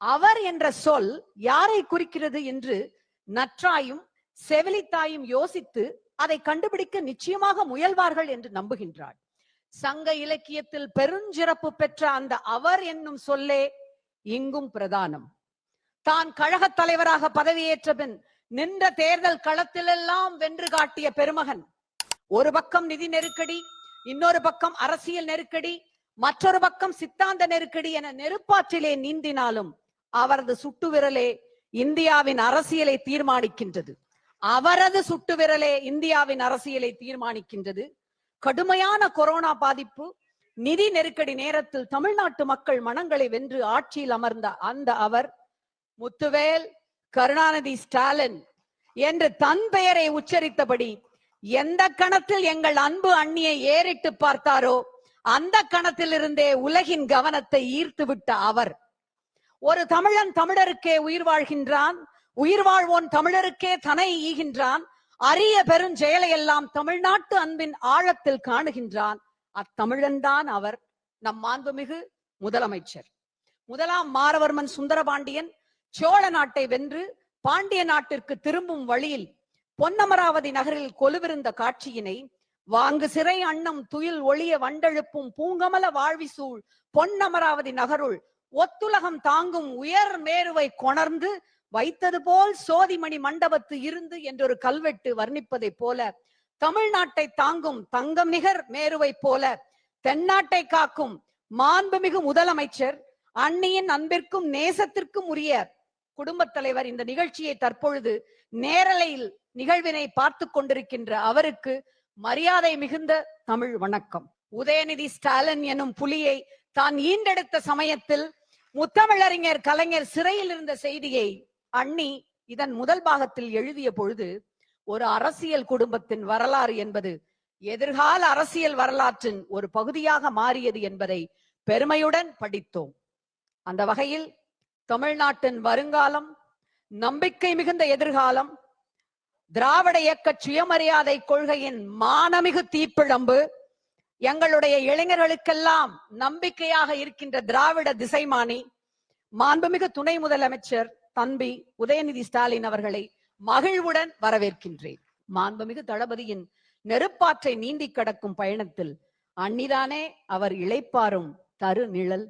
அவர் என்ற சொல் யாரை குறிக்கிறது என்று நற்றாயும் செவிலித்தாயும் யோசித்து அதை கண்டுபிடிக்க நிச்சயமாக முயல்வார்கள் என்று நம்புகின்றாள். சங்க இலக்கியத்தில் பெருஞ்சிறப்பு பெற்ற அந்த அவர் என்னும் சொல்லே இங்கும் பிரதானம். தான் கழகத் தலைவராக பதவியேற்ற பின் நின்ற தேர்தல் களத்திலெல்லாம் வென்று காட்டிய பெருமகன். ஒரு பக்கம் நிதி நெருக்கடி இன்னொரு பக்கம் அரசியல் நெருக்கடி மற்றொரு பக்கம் சித்தாந்த நெருக்கடி என நெருப்பாற்றிலே நீந்தினாலும் அவரது சுட்டு விரலே இந்தியாவின் அரசியலை தீர்மானிக்கின்றது. அவரது சுட்டு விரலே இந்தியாவின் அரசியலை தீர்மானிக்கின்றது. கடுமையான கொரோனா பாதிப்பு நிதி நெருக்கடி நேரத்தில் தமிழ்நாட்டு மக்கள் மனங்களை வென்று ஆட்சியில் அமர்ந்த அந்த அவர் முத்துவேல் கருணாநிதி ஸ்டாலின் என்று தன் பெயரை உச்சரித்தபடி எந்த கணத்தில் எங்கள் அன்பு அண்ணியை ஏறிட்டு பார்த்தாரோ அந்த கணத்திலிருந்தே உலகின் கவனத்தை ஈர்த்து விட்ட அவர் ஒரு தமிழன் தமிழருக்கே உயிர் வாழ்கின்றான் உயிர் வாழ்வோன் தமிழருக்கே தனை ஈகின்றான் அரிய பெருஞ்செயலை எல்லாம் தமிழ்நாட்டு அன்பின் ஆழத்தில் காணுகின்றான். அத்தமிழன்தான் அவர் நம் மாண்புமிகு முதலமைச்சர். முதலாம் மாரவர்மன் சுந்தரபாண்டியன் சோழ நாட்டை வென்று பாண்டிய நாட்டிற்கு திரும்பும் வழியில் பொன்னமராவதி நகரில் கொலுவிருந்த காட்சியினை வாங்கு சிறை அன்னம் துயில் ஒளிய வண்டெழுப்பும் பூங்கமல வாழ்வி சூழ் பொன்னமராவதி நகருள் ஒத்துலகம் தாங்கும் உயர் மேருவை கொணர்ந்து வைத்தது போல் சோதிமணி மண்டபத்து இருந்து என்றொரு கல்வெட்டு வர்ணிப்பதை போல தமிழ்நாட்டை தாங்கும் தங்கம் நிகர் மேருவை போல தென்னாட்டை காக்கும் மாண்புமிகு முதலமைச்சர் அன்னியின் அன்பிற்கும் நேசத்திற்கும் உரிய குடும்பத் தலைவர் இந்த நிகழ்ச்சியை தற்பொழுது நேரலையில் நிகழ்வினை பார்த்து கொண்டிருக்கின்ற அவருக்கு மரியாதை மிகுந்த தமிழ் வணக்கம். உதயநிதி ஸ்டாலின் எனும் புலியை தான் ஈண்டெடுத்த சமயத்தில் முத்தமிழறிஞர் கலைஞர் சிறையில் இருந்த செய்தியை அண்ணி இதன் முதல் பாகத்தில் எழுதிய பொழுது ஒரு அரசியல் குடும்பத்தின் வரலாறு என்பது எதிர்கால அரசியல் வரலாற்றின் ஒரு பகுதியாக மாறியது என்பதை பெருமையுடன் படித்தோம். அந்த வகையில் தமிழ்நாட்டின் வருங்காலம் நம்பிக்கை மிகுந்த எதிர்காலம் திராவிட இயக்க சுயமரியாதை கொள்கையின் மானமிகு தீப்பிழம்பு எங்களுடைய இளைஞர்களுக்கெல்லாம் நம்பிக்கையாக இருக்கின்ற திராவிட திசைமானி மாண்புமிகு துணை முதலமைச்சர் தம்பி உதயநிதி ஸ்டாலின் அவர்களை மகிழ்வுடன் வரவேற்கின்றேன். மாண்புமிகு தளபதியின் நெருப்பாற்றை நீந்தி கடக்கும் பயணத்தில் அன்னிதானே அவர் இழைப்பாரும் தரு நிழல்